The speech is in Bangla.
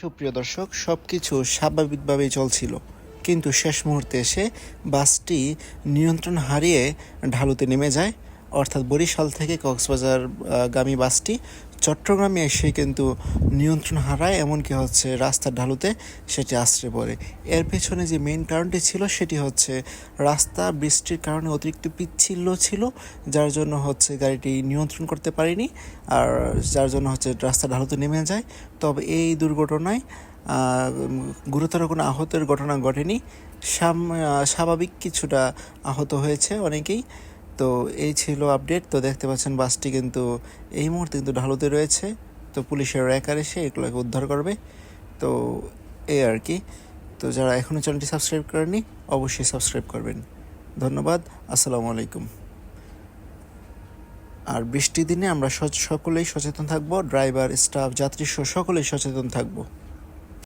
সুপ্রিয় দর্শক সব কিছু স্বাভাবিকভাবেই চলছিল। কিন্তু শেষ মুহূর্তে এসে বাসটি নিয়ন্ত্রণ হারিয়ে ঢালুতে নেমে যায়। অর্থাৎ বরিশাল থেকে কক্সবাজার গামী বাসটি চট্টগ্রামে এসে কিন্তু নিয়ন্ত্রণ হারায়, এমনকি হচ্ছে রাস্তার ঢালুতে সেটি আশ্রয় পড়ে। এর পেছনে যে মেন কারণটি ছিল, সেটি হচ্ছে রাস্তা, বৃষ্টির কারণে অতিরিক্ত পিচ্ছিল ছিল, যার জন্য হচ্ছে গাড়িটি নিয়ন্ত্রণ করতে পারেনি, আর যার জন্য হচ্ছে রাস্তা ঢালুতে নেমে যায়। তবে এই দুর্ঘটনায় গুরুতর কোনো আহতের ঘটনা ঘটেনি। স্বাভাবিক কিছুটা আহত হয়েছে অনেকেই। তো এই ছিল আপডেট তো দেখতে পাচ্ছেন বাসটি কিন্তু এই মুহূর্তে কিন্তু ঢালুতে রয়েছে। তো পুলিশের র্যাকার এসে এগুলোকে উদ্ধার করবে। তো এই আর কি। তো যারা এখনও চ্যানেলটি সাবস্ক্রাইব করেনি অবশ্যই সাবস্ক্রাইব করবেন। ধন্যবাদ। আসসালামু আলাইকুম। আর বৃষ্টির দিনে আমরা সকলেই সচেতন থাকব। ড্রাইভার, স্টাফ, যাত্রী সকলেই সচেতন থাকব।